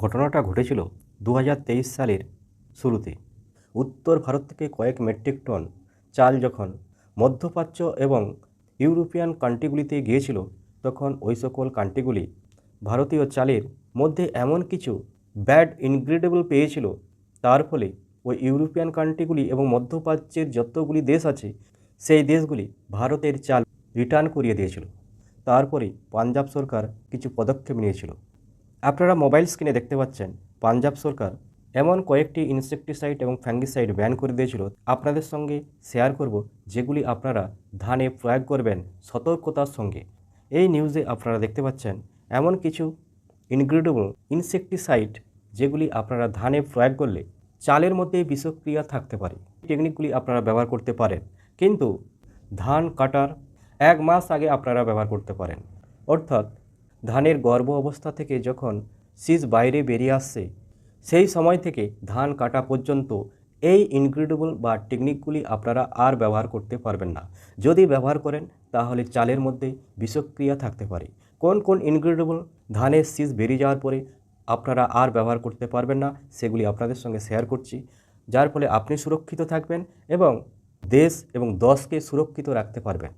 ঘটনাটা ঘটেছিল দু হাজার তেইশ সালের শুরুতে। উত্তর ভারত থেকে কয়েক মেট্রিক টন চাল যখন মধ্যপ্রাচ্য এবং ইউরোপিয়ান কান্ট্রিগুলিতে গিয়েছিল, তখন ওই সকল কান্ট্রিগুলি ভারতীয় চালের মধ্যে এমন কিছু ব্যাড ইনগ্রেডেবল পেয়েছিল, তার ফলে ওই ইউরোপিয়ান কান্ট্রিগুলি এবং মধ্যপ্রাচ্যের যতগুলি দেশ আছে, সেই দেশগুলি ভারতের চাল রিটার্ন করিয়ে দিয়েছিল। তারপরে পাঞ্জাব সরকার কিছু পদক্ষেপ নিয়েছিল। আপনারা মোবাইল স্ক্রিনে দেখতে পাচ্ছেন, পাঞ্জাব সরকার এমন কয়েকটি ইনসেকটিসাইড এবং ফ্যাঙ্গিসাইড ব্যান করে দিয়েছিল। আপনাদের সঙ্গে শেয়ার করব যেগুলি আপনারা ধানে প্রয়োগ করবেন সতর্কতার সঙ্গে। এই নিউজে আপনারা দেখতে পাচ্ছেন, এমন কিছু ইনগ্রেডেবল ইনসেকটিসাইড যেগুলি আপনারা ধানে প্রয়োগ করলে চালের মধ্যে বিষক্রিয়া থাকতে পারে। টেকনিকগুলি আপনারা ব্যবহার করতে পারেন, কিন্তু ধান কাটার এক মাস আগে আপনারা ব্যবহার করতে পারেন। অর্থাৎ ধানের গর্ভ অবস্থা থেকে যখন শীষ বাইরে বেরিয়ে আসছে, সেই সময় থেকে ধান কাটা পর্যন্ত এই ইনগ্রেডেবল বা টেকনিকগুলি আপনারা আর ব্যবহার করতে পারবেন না। যদি ব্যবহার করেন, তাহলে চালের মধ্যে বিষক্রিয়া থাকতে পারে। কোন কোন ইনগ্রেডেবল ধানের শীষ বেরিয়ে যাওয়ার পরে আপনারা আর ব্যবহার করতে পারবেন না, সেগুলি আপনাদের সঙ্গে শেয়ার করছি। যার ফলে আপনি সুরক্ষিত থাকবেন এবং দেশ এবং দশকে সুরক্ষিত রাখতে পারবেন।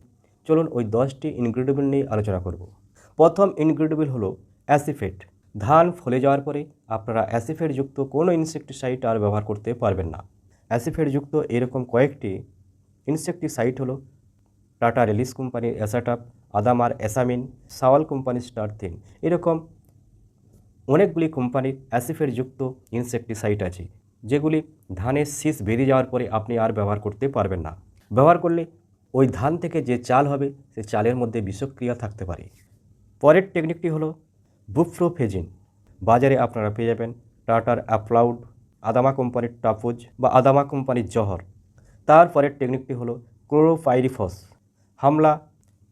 চলুন ওই দশটি ইনগ্রেডেবল নিয়ে আলোচনা করব। প্রথম ইনগ্রেডেবল হলো অ্যাসিফেট। ধান ফলে যাওয়ার পরে আপনারা অ্যাসিফেটযুক্ত কোনো ইনসেকটিসাইড আর ব্যবহার করতে পারবেন না। অ্যাসিফেটযুক্ত এরকম কয়েকটি ইনসেকটিসাইড হলো টাটা রিলিস কোম্পানির অ্যাসাটাপ, আদামার অ্যাসামিন, সাওয়াল কোম্পানির স্টারথিন এরকম অনেকগুলি কোম্পানির অ্যাসিফেটযুক্ত ইনসেকটিসাইড আছে, যেগুলি ধানের শীষ বেরিয়ে যাওয়ার পরে আপনি আর ব্যবহার করতে পারবেন না। ব্যবহার করলে ওই ধান থেকে যে চাল হবে, সে চালের মধ্যে বিষক্রিয়া থাকতে পারে। পরের টেকনিকটি হলো বুফ্রোফেজিন বাজারে আপনারা পেয়ে যাবেন টাটার অ্যাপ্লাউড আদামা কোম্পানির টাপুজ বা আদামা কোম্পানির জহর তারপরের টেকনিকটি হলো ক্লোরোফাইরিফস হামলা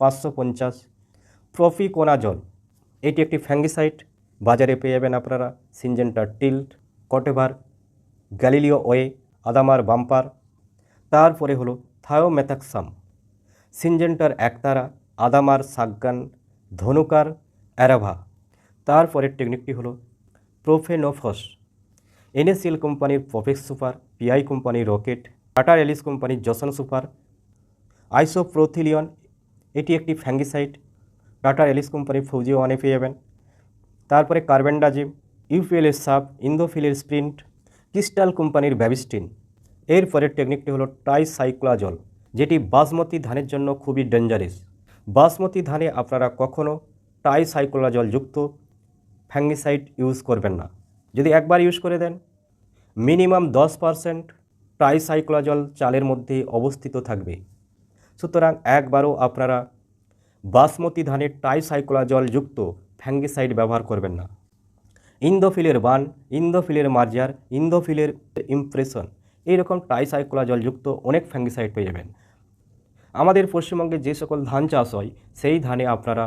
পাঁচশো পঞ্চাশ। প্রফিকোনাজল এটি একটি ফ্যাঙ্গিসাইড বাজারে পেয়ে যাবেন আপনারা সিনজেন্টার টিল্ট কটেভার গ্যালিলিও ওয়ে আদামার বাম্পার তারপরে হলো থায়োমেথাক্সাম সিনজেন্টার একতারা আদামার সাগ্গান ধনুকার অ্যারাভা। তারপরের টেকনিকটি হলো প্রোফেনোফস। এনএসএল কোম্পানির প্রফেক্স সুপার, পিআই কোম্পানির রকেট, টাটা এলিস কোম্পানির জসন সুপার, আইসোপ্রোথিলিয়ন, এটি একটি ফ্যাঙ্গিসাইড টাটা এলিস কোম্পানির ফৌজি ওয়ানে পেয়ে যাবেন তারপরে কার্বেন্ডাজিম ইউপিএলের সাপ ইন্দোফিলের স্প্রিন্ট, ক্রিস্টাল কোম্পানির ব্যাবিস্টিন। এর পরের টেকনিকটি হলো টাইসাইক্লাজল যেটি বাসমতি ধানের জন্য খুবই ডেঞ্জারাস বাসমতি ধানে আপনারা কখনও যুক্ত ফ্যাঙ্গিসাইড ইউজ করবেন না। যদি একবার ইউজ করে দেন মিনিমাম দশ পারসেন্ট ট্রাইসাইক্লোজল চালের মধ্যে অবস্থিত থাকবে। সুতরাং একবারও আপনারা বাসমতি ধানের ট্রাইসাইক্লোজল যুক্ত ফ্যাঙ্গিসাইড ব্যবহার করবেন না। ইন্দোফিলের বান, ইন্দোফিলের মার্জার, ইন্দোফিলের ইমপ্রেশন এইরকম যুক্ত অনেক ফ্যাঙ্গিসাইড পেয়ে যাবেন। আমাদের পশ্চিমবঙ্গে যে সকল ধান চাষ হয়, সেই ধানে আপনারা,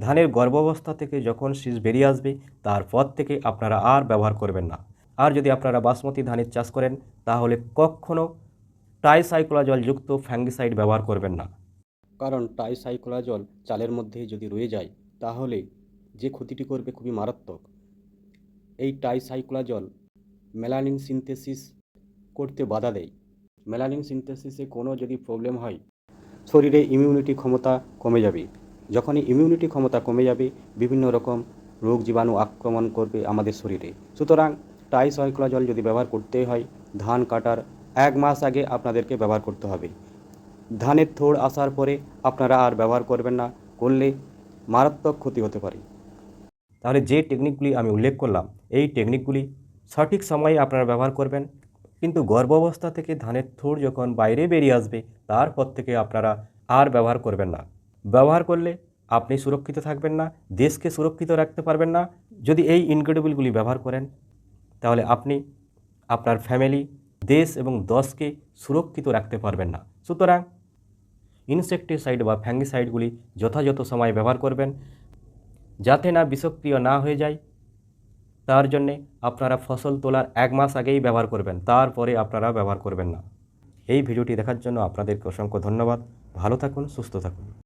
ধানের গর্ভাবস্থা থেকে যখন শীষ বেরিয়ে আসবে তারপর থেকে আপনারা আর ব্যবহার করবেন না। আর যদি আপনারা বাসমতি ধানের চাষ করেন, তাহলে কখনও যুক্ত ফ্যাঙ্গিসাইড ব্যবহার করবেন না। কারণ টাইসাইক্লোজল চালের মধ্যে যদি রয়ে যায়, তাহলে যে ক্ষতিটি করবে খুবই মারাত্মক। এই টাইসাইক্লোজল মেলানিন সিনথেসিস করতে বাধা দেয়। মেলানিন সিনথেসিসে কোনো যদি প্রবলেম হয়, শরীরে ইমিউনিটি ক্ষমতা কমে যাবে। যখনই ইমিউনিটি ক্ষমতা কমে যাবে, বিভিন্ন রকম রোগ জীবাণু আক্রমণ করবে আমাদের শরীরে। সুতরাং টাই সয়কলা জল যদি ব্যবহার করতে হয়, ধান কাটার এক মাস আগে আপনাদেরকে ব্যবহার করতে হবে। ধানের থোড় আসার পরে আপনারা আর ব্যবহার করবেন না, করলে মারাত্মক ক্ষতি হতে পারে। তাহলে যে টেকনিকগুলি আমি উল্লেখ করলাম, এই টেকনিকগুলি সঠিক সময়ে আপনারা ব্যবহার করবেন। কিন্তু গর্ভাবস্থা থেকে ধানের থোড় যখন বাইরে বেরিয়ে আসবে, তারপর থেকে আপনারা আর ব্যবহার করবেন না। ব্যবহার করলে আপনি সুরক্ষিত থাকবেন না, দেশকে সুরক্ষিত রাখতে পারবেন না। যদি এই ইনগ্রেডিবলগুলি ব্যবহার করেন, তাহলে আপনি আপনার ফ্যামিলি, দেশ এবং দশকে সুরক্ষিত রাখতে পারবেন না। সুতরাং ইনসেকটিসাইড বা ফ্যাঙ্গিসাইডগুলি যথাযথ সময় ব্যবহার করবেন, যাতে না বিষক্রিয় না হয়ে যায়। তার জন্যে আপনারা ফসল তোলার এক মাস আগেই ব্যবহার করবেন, তারপরে আপনারা ব্যবহার করবেন না। এই ভিডিওটি দেখার জন্য আপনাদেরকে অসংখ্য ধন্যবাদ। ভালো থাকুন, সুস্থ থাকুন।